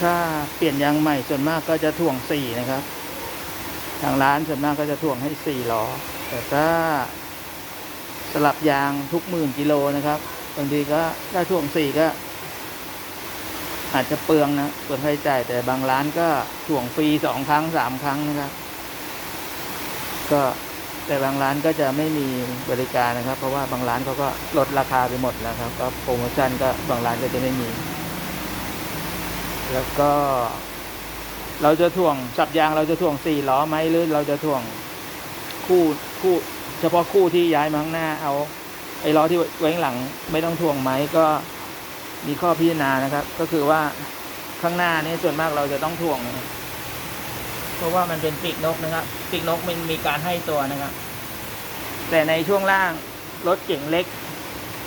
ถ้าเปลี่ยนยางใหม่ส่วนมากก็จะถ่วงสี่นะครับ ทางร้านส่วนมากก็จะถ่วงให้สี่ล้อ แต่ถ้าสลับยางทุกหมื่นกิโลนะครับบางทีก็ถ้าถ่วงสี่ก็ อาจจะเปลืองนะเปลืองค่าใช้จ่ายแต่บางร้านก็ถ่วงฟรีสองครั้งสามครั้งนะครับ ก็แต่บางร้านก็จะไม่มีบริการนะครับ เพราะว่าบางร้านเขาก็ลดราคาไปหมดแล้วครับ ก็โปรโมชั่นก็บางร้านก็จะไม่มี แล้วก็ เราจะถ่วงสับยางเราจะถ่วงสี่ล้อไหมหรือเราจะถ่วงคู่คู่ เฉพาะคู่ที่ย้ายมาข้างหน้าเอา ไอ้ล้อที่ไว้ข้างหลังไม่ต้องถ่วงไหมก็มีข้อพิจารณานะครับ ก็คือว่าข้างหน้านี่ส่วนมากเราจะต้องถ่วงนะครับเพราะว่ามันเป็นปีกนกนะครับปีกนกมันมีการให้ตัวนะครับ แต่ในช่วงล่างรถเก่งเล็ก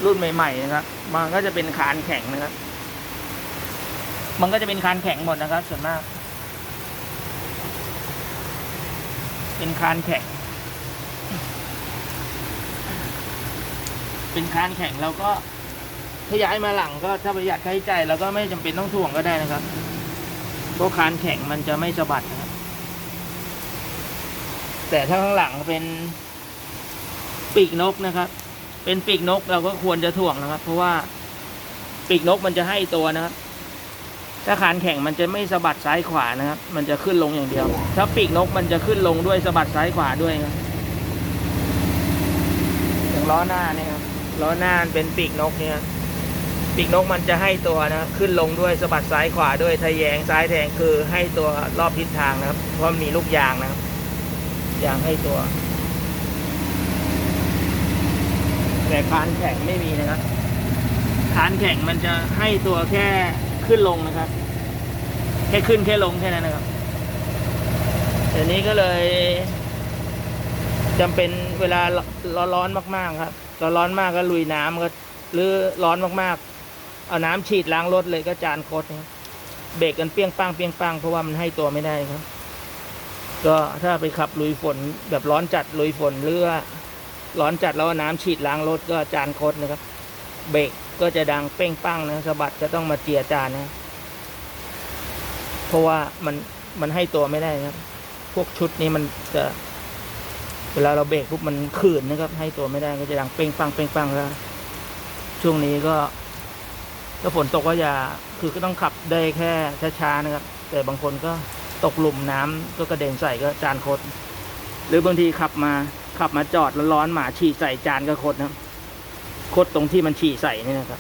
รุ่นใหม่ ๆ นะครับ มันก็จะเป็นคานแข็งนะครับ มันก็จะเป็นคานแข็งหมดนะครับ ส่วนมาก เป็นคานแข็ง เป็นคานแข็งเราก็ถ้าย้ายมาหลังก็ถ้าประหยัดค่าใช้จ่ายเราก็ไม่จำเป็นต้องถ่วงก็ได้นะครับเพราะคานแข็งมันจะไม่สะบัดนะครับ แต่ถ้าข้างหลังเป็นปีกนกนะครับ เป็นปีกนกเราก็ควรจะถ่วงนะครับ เพราะว่าปีกนกมันจะให้ตัวนะครับ ถ้าคานแข็งมันจะไม่สะบัดซ้ายขวานะครับ มันจะขึ้นลงอย่างเดียว ถ้าปีกนกมันจะขึ้นลงด้วยสะบัดซ้ายขวาด้วยครับอย่างล้อหน้าเนี่ยครับ ล้อหน้าเป็นปีกนกเนี่ย ปีกนกมันจะให้ตัวนะ ขึ้นลงด้วยสะบัดซ้ายขวาด้วยทะแยงซ้ายแทงคือให้ตัวรอบทิศทางนะครับ เพราะมีลูกยางนะครับ ยางให้ตัว แต่คานแข็งไม่มีนะครับคานแข็งมันจะให้ตัวแค่ ขึ้นลงนะครับ แค่ขึ้นแค่ลงแค่นั้นนะครับเดี๋ยวนี้ก็เลยจำเป็นเวลาร้อนๆมากๆครับร้อนๆมากก็ลุยน้ำก็หรือร้อนมากๆ เอาน้ำฉีดล้างรถเลยก็จานโคตรนะครับเบรกกันเปี้ยงปังเปี้ยงปังเพราะว่ามันให้ตัวไม่ได้ครับ ก็ถ้าไปขับลุยฝนแบบร้อนจัดลุยฝนหรือว่าร้อนจัดแล้วน้ำฉีดล้างรถก็จานโคตรนะครับ เบรกก็จะดังเป้งปังนะสะบัดจะต้องมาเจียจานนะ เพราะว่ามันมันให้ตัวไม่ได้ครับ พวกชุดนี้มันจะ เวลาเราเบรกปุ๊บมันขื่นนะครับ ให้ตัวไม่ได้ก็จะดังเป้งปังเป้งปังแล้ว ช่วงนี้ก็ถ้าฝนตกก็อย่าคือก็ต้องขับได้แค่ช้าๆนะครับ แต่บางคนก็ตกหลุมน้ำก็กระเด็นใส่ก็จานคดหรือบางทีขับมาขับมาจอดแล้วร้อนหมาฉี่ใส่จานก็คดนะครับ คดตรงที่มันฉี่ใส่นี่นะครับ